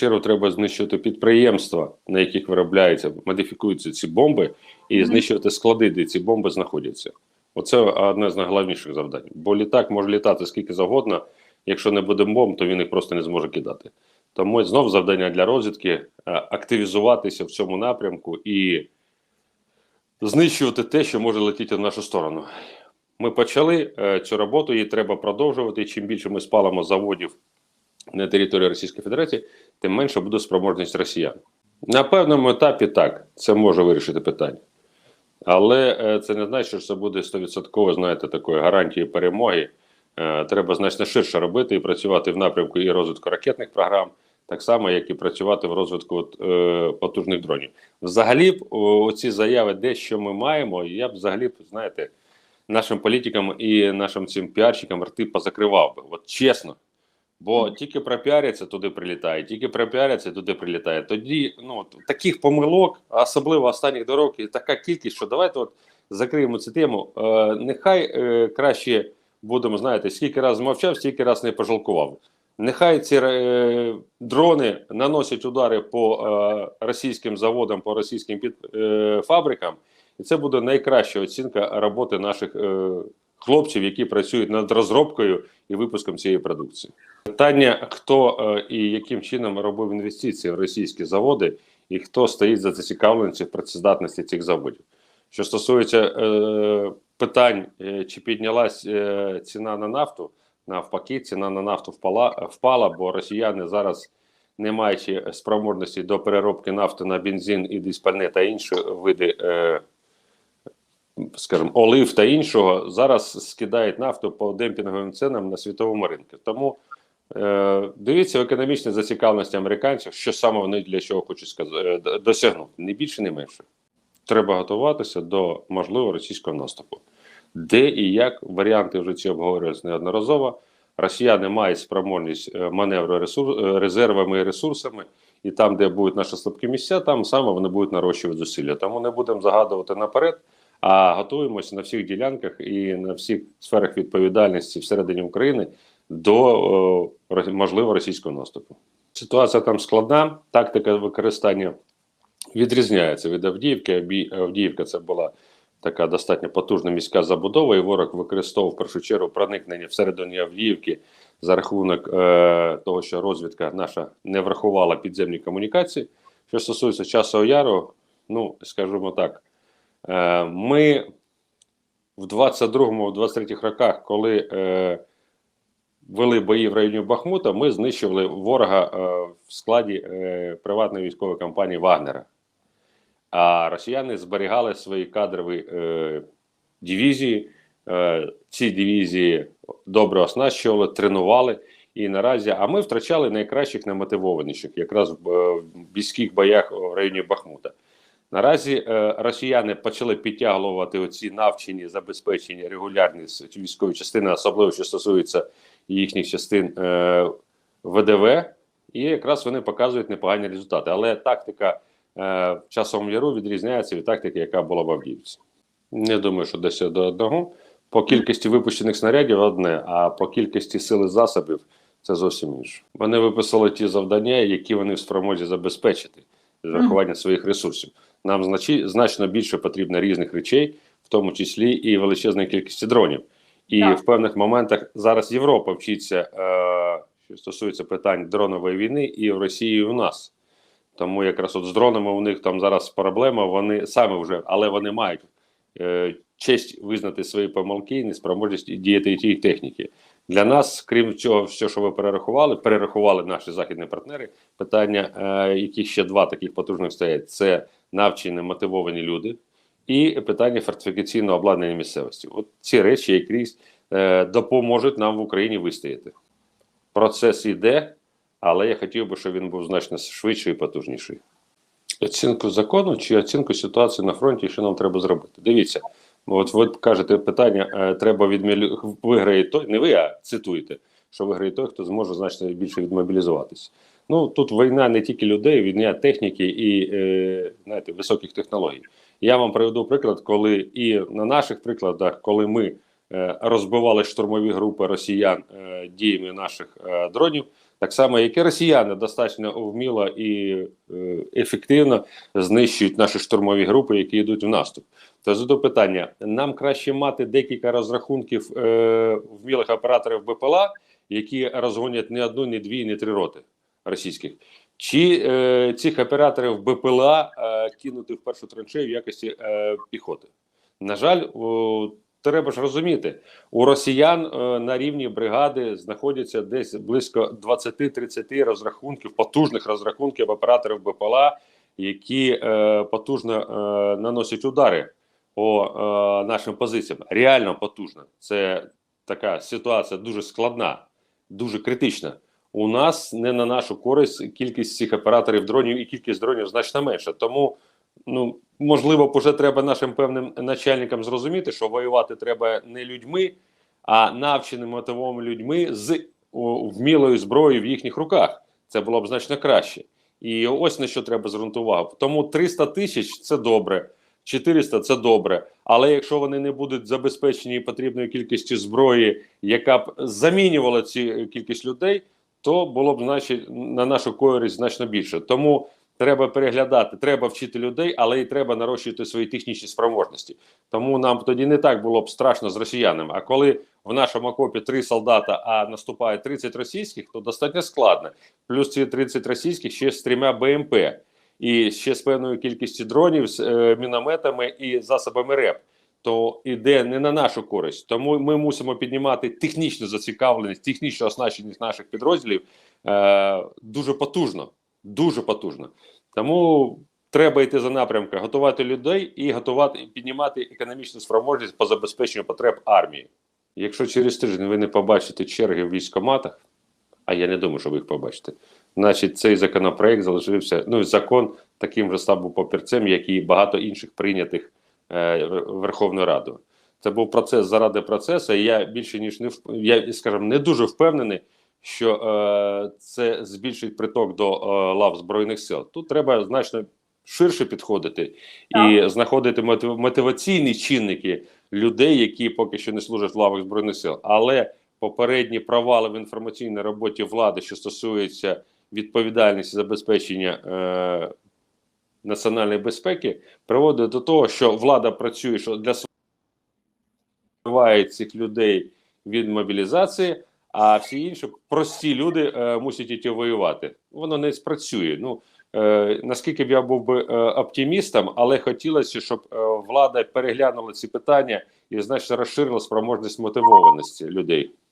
чергу треба знищувати підприємства, на яких виробляються, модифікуються ці бомби, і знищувати склади, де ці бомби знаходяться. Оце одне з найголовніших завдань. Бо літак може літати скільки завгодно. Якщо не буде бомб, то він їх просто не зможе кидати. Тому знов завдання для розвідки е, активізуватися в цьому напрямку і знищувати те, що може летіти в нашу сторону. Ми почали е, цю роботу, її треба продовжувати. Чим більше ми спалимо заводів на території Російської Федерації, тим менше буде спроможність росіян. На певному етапі так, це може вирішити питання. Але е, це не значить, що це буде 100%, знаєте, такої гарантії перемоги. Е, треба значно ширше робити і працювати в напрямку і розвитку ракетних програм, так само, як і працювати в розвитку е, потужних дронів. Взагалі, оці заяви, де що ми маємо, я б взагалі, знаєте, нашим політикам і нашим цим піарщикам рти позакривав би. От чесно. Бо тільки пропіаряться, туди прилітає, тільки пропіаряться, туди прилітає. Тоді ну таких помилок, особливо останніх до років, така кількість, що давайте от закриємо цю тему. Е, нехай е, краще будемо, знаєте, скільки разів мовчав, стільки раз не пожалкував. Нехай ці е, дрони наносять удари по е, російським заводам, по російським під, е, фабрикам, і це буде найкраща оцінка роботи наших е, хлопців, які працюють над розробкою і випуском цієї продукції. Питання: хто е, і яким чином робив інвестиції в російські заводи, і хто стоїть за зацікавленістю працездатності цих заводів. Що стосується е, питань, е, чи піднялась е, ціна на нафту, навпаки, ціна на нафту впала, впала, бо росіяни зараз, не маючи спроможності до переробки нафти на бензин і диспальне та інші види. Е, скажімо, олив та іншого зараз скидають нафту по демпінговим ценам на світовому ринку. Тому дивіться в економічній зацікавленості американців, що саме вони для чого хочуть сказати, е, досягнути, не більше, не менше. Треба готуватися до можливого російського наступу. Де і як варіанти вже ці обговорювалися неодноразово. Росіяни мають спроможність е, маневру ресур, е, резервами і ресурсами, і там, де будуть наші слабкі місця, там саме вони будуть нарощувати зусилля. Тому не будемо загадувати наперед, а готуємося на всіх ділянках і на всіх сферах відповідальності всередині України до о, ро- можливого російського наступу. Ситуація там складна, тактика використання відрізняється від Авдіївки. Авдіївка це була така достатньо потужна міська забудова, і ворог використовував в першу чергу проникнення всередині Авдіївки за рахунок е, того, що розвідка наша не врахувала підземні комунікації. Що стосується часу яру, ну скажімо так, е, ми в 22-му, в 23-х роках, коли е, вели бої в районі Бахмута, ми знищували ворога е, в складі е, приватної військової компанії Вагнера. А росіяни зберігали свої кадрові е, дивізії. Ці дивізії добре оснащували, тренували. І наразі, а ми втрачали найкращих наймотивованіших, якраз в, е, боях в районі Бахмута. Наразі е, росіяни почали підтягувати оці навчені, забезпечені регулярні військові частини, особливо що стосується їхніх частин е, ВДВ, і якраз вони показують непогані результати. Але тактика е, в часовому яру відрізняється від тактики, яка була в Авдіївці. Не думаю, що десь до одного. По кількості випущених снарядів одне, а по кількості сили засобів це зовсім інше. Вони виписали ті завдання, які вони в спромозі забезпечити з врахуванням своїх ресурсів. Нам значно більше потрібно різних речей, в тому числі і величезної кількості дронів. І Так. в певних моментах зараз Європа вчиться, е, що стосується питань дронової війни, і в Росії, і в нас. Тому якраз от з дронами у них там зараз проблема. Вони саме вже, але вони мають е, честь визнати свої помилки і неспроможність діяти тієї техніки. Для нас, крім цього, все, що ви перерахували, перерахували наші західні партнери. Питання, е, які ще два таких потужних стоять: це навчені мотивовані люди, і питання фортифікаційного обладнання місцевості. От ці речі якраз е, допоможуть нам в Україні вистояти. Процес іде, але я хотів би, щоб він був значно швидший і потужніший. Оцінку закону чи оцінку ситуації на фронті, що нам треба зробити? Дивіться, от ви кажете питання: е, треба відмілі... виграє той, не ви, а цитуєте, що виграє той, хто зможе значно більше відмобілізуватися. Ну тут війна не тільки людей, війна техніки і е, знаєте, високих технологій. Я вам приведу приклад, коли і на наших прикладах, коли ми е, розбивали штурмові групи росіян е, діями наших е, дронів, так само, як і росіяни достатньо вміло і ефективно знищують наші штурмові групи, які йдуть в наступ. То задаю питання: нам краще мати декілька розрахунків вмілих операторів БПЛА, які розгонять не одну, не дві, не три роти російських. Чи е, цих операторів БПЛА е, кинути в першу траншею в якості е, піхоти? На жаль, о, треба ж розуміти, у росіян е, на рівні бригади знаходяться десь близько 20-30 розрахунків, потужних розрахунків операторів БПЛА, які е, потужно е, наносять удари по е, нашим позиціям. Реально потужно. Це така ситуація дуже складна, дуже критична. У нас не на нашу користь кількість цих операторів дронів і кількість дронів значно менша. Тому ну можливо, вже треба нашим певним начальникам зрозуміти, що воювати треба не людьми, а навченими мотивованими людьми з вмілою зброєю в їхніх руках. Це було б значно краще. І ось на що треба звернути увагу. Тому 300 тисяч це добре, 400 це добре. Але якщо вони не будуть забезпечені потрібною кількістю зброї, яка б замінювала цю кількість людей, то було б значить на нашу користь значно більше. Тому треба переглядати, треба вчити людей, але і треба нарощувати свої технічні спроможності. Тому нам тоді не так було б страшно з росіянами. А коли в нашому окопі три солдата, а наступає 30 російських, то достатньо складно. Плюс ці 30 російських ще з трьома БМП і ще з певною кількістю дронів, з е, мінометами і засобами РЕП. То іде не на нашу користь, тому ми мусимо піднімати технічну зацікавленість, технічну оснащеність наших підрозділів е, дуже потужно, дуже потужно. Тому треба йти за напрямком, готувати людей і готувати піднімати економічну спроможність по забезпеченню потреб армії. Якщо через тиждень ви не побачите черги в військкоматах, а я не думаю, що ви їх побачите, значить цей законопроект залишився. Ну закон таким же став папірцем, як і багато інших прийнятих е, Верховною Радою. Це був процес заради процесу. І я більше ніж не вп- я, скажімо, не дуже впевнений, що е, це збільшить приток до е, лав збройних сил. Тут треба значно ширше підходити і знаходити мотив- мотиваційні чинники людей, які поки що не служать в лавах збройних сил. Але попередні провали в інформаційній роботі влади, що стосується відповідальності забезпечення е, національної безпеки, приводить до того, що влада працює що для співає цих людей від мобілізації, а всі інші прості люди е, мусять іти воювати. Воно не спрацює. Ну е, наскільки б я був би е, оптимістом, але хотілося, щоб е, влада переглянула ці питання і значно розширила спроможність мотивованості людей.